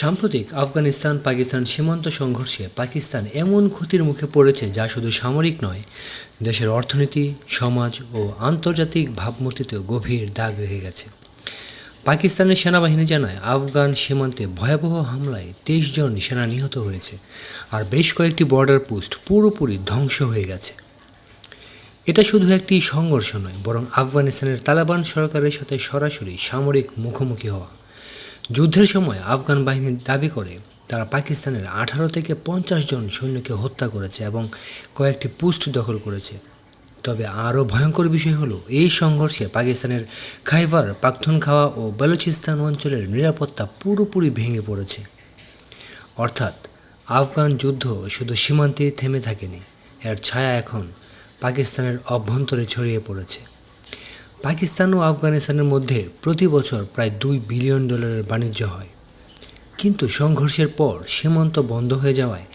সাম্প্রতিক আফগানিস্তান পাকিস্তান সীমান্ত সংঘর্ষে পাকিস্তান এমন ক্ষতির মুখে পড়েছে যা শুধু সামরিক নয়, দেশের অর্থনীতি, সমাজ ও আন্তর্জাতিক ভাবমূর্তিতেও গভীর দাগ রেখে গেছে। পাকিস্তানের সেনাবাহিনী জানায়, আফগান সীমান্তে ভয়াবহ হামলায় তেইশ জন সেনা নিহত হয়েছে আর বেশ কয়েকটি বর্ডার পোস্ট পুরোপুরি ধ্বংস হয়ে গেছে। এটা শুধু একটি সংঘর্ষ নয়, বরং আফগানিস্তানের তালেবান সরকারের সাথে সরাসরি সামরিক মুখোমুখি হওয়া। যুদ্ধের সময় আফগান বাহিনী দাবি করে, তারা পাকিস্তানের আঠারো থেকে পঞ্চাশ জন সৈন্যকে হত্যা করেছে এবং কয়েকটি পোস্ট দখল করেছে। তবে আরও ভয়ঙ্কর বিষয় হলো, এই সংঘর্ষে পাকিস্তানের খাইবার, পাখতুনখাওয়া ও বালুচিস্তান অঞ্চলের নিরাপত্তা পুরোপুরি ভেঙে পড়েছে। অর্থাৎ, আফগান যুদ্ধ শুধু সীমান্তেই থেমে থাকেনি, এর ছায়া এখন পাকিস্তানের অভ্যন্তরে ছড়িয়ে পড়েছে। পাকিস্তান ও আফগানিস্তানের মধ্যে প্রতি বছর প্রায় দুই বিলিয়ন ডলারের বাণিজ্য হয়। কিন্তু সংঘর্ষের পর সীমান্ত বন্ধ হয়ে যাওয়ায়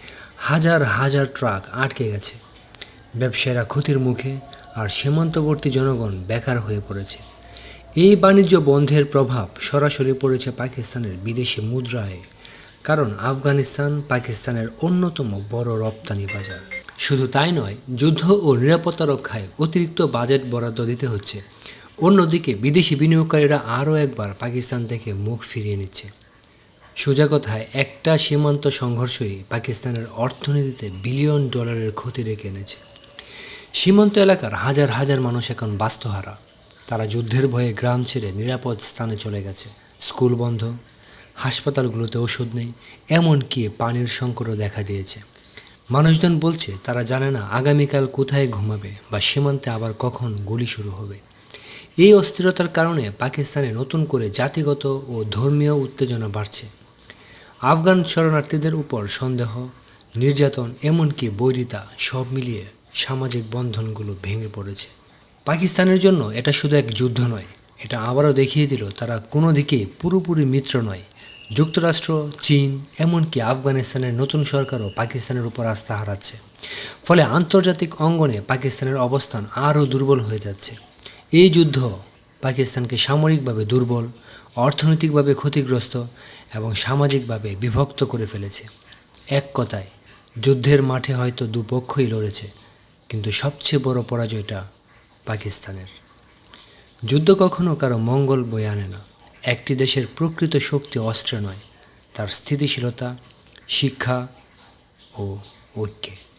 হাজার হাজার ট্রাক আটকে গেছে। ব্যবসায়ীরা ক্ষতির মুখে আর সীমান্তবর্তী জনগণ বেকার হয়ে পড়েছে। এই বাণিজ্য বন্ধের প্রভাব সরাসরি পড়েছে পাকিস্তানের বিদেশি মুদ্রায়, কারণ আফগানিস্তান পাকিস্তানের অন্যতম বড় রপ্তানি বাজার। শুধু তাই নয়, যুদ্ধ ও নিরাপত্তা রক্ষায় অতিরিক্ত বাজেট বরাদ্দ দিতে হচ্ছে। অন্যদিকে বিদেশি বিনিয়োগকারীরা আরও একবার পাকিস্তান থেকে মুখ ফিরিয়ে নিচ্ছে। সোজা কথায় একটা সীমান্ত সংঘর্ষই পাকিস্তানের অর্থনীতিতে বিলিয়ন ডলারের ক্ষতি ডেকে এনেছে। সীমান্ত এলাকার হাজার হাজার মানুষ এখন বাস্তুহারা। তারা যুদ্ধের ভয়ে গ্রাম ছেড়ে নিরাপদ স্থানে চলে গেছে। স্কুল বন্ধ, হাসপাতালগুলোতে ওষুধ নেই, এমনকি পানির সংকটও দেখা দিয়েছে। মানুষজন বলছে, তারা জানে না আগামীকাল কোথায় ঘুমাবে বা সীমান্তে আবার কখন গুলি শুরু হবে। এই অস্থিরতার কারণে পাকিস্তানে নতুন করে জাতিগত ও ধর্মীয় উত্তেজনা বাড়ছে। আফগান শরণার্থীদের উপর সন্দেহ, নির্যাতন, এমনকি বৈরিতা সব মিলিয়ে সামাজিক বন্ধনগুলো ভেঙে পড়েছে। পাকিস্তানের জন্য এটা শুধু এক যুদ্ধ নয়, এটা আবারও দেখিয়ে দিল তারা কোনো দিকে পুরোপুরি মিত্র নয়। যুক্তরাষ্ট্র, চীন, এমনকি আফগানিস্তানের নতুন সরকারও পাকিস্তানের উপর আস্থা হারাচ্ছে। ফলে আন্তর্জাতিক অঙ্গনে পাকিস্তানের অবস্থান আরও দুর্বল হয়ে যাচ্ছে। এই যুদ্ধ পাকিস্তানকে সামরিকভাবে দুর্বল, অর্থনৈতিকভাবে ক্ষতিগ্রস্ত এবং সামাজিকভাবে বিভক্ত করে ফেলেছে। এক কথায়, যুদ্ধের মাঠে হয়তো দুপক্ষই লড়েছে, কিন্তু সবচেয়ে বড় পরাজয়টা পাকিস্তানের। যুদ্ধ কখনো কারও মঙ্গল বয়ে আনে না। একটি দেশের প্রকৃত শক্তি অস্ত্রে নয়, তার স্থিতিশীলতা, শিক্ষা ও ঐক্যে।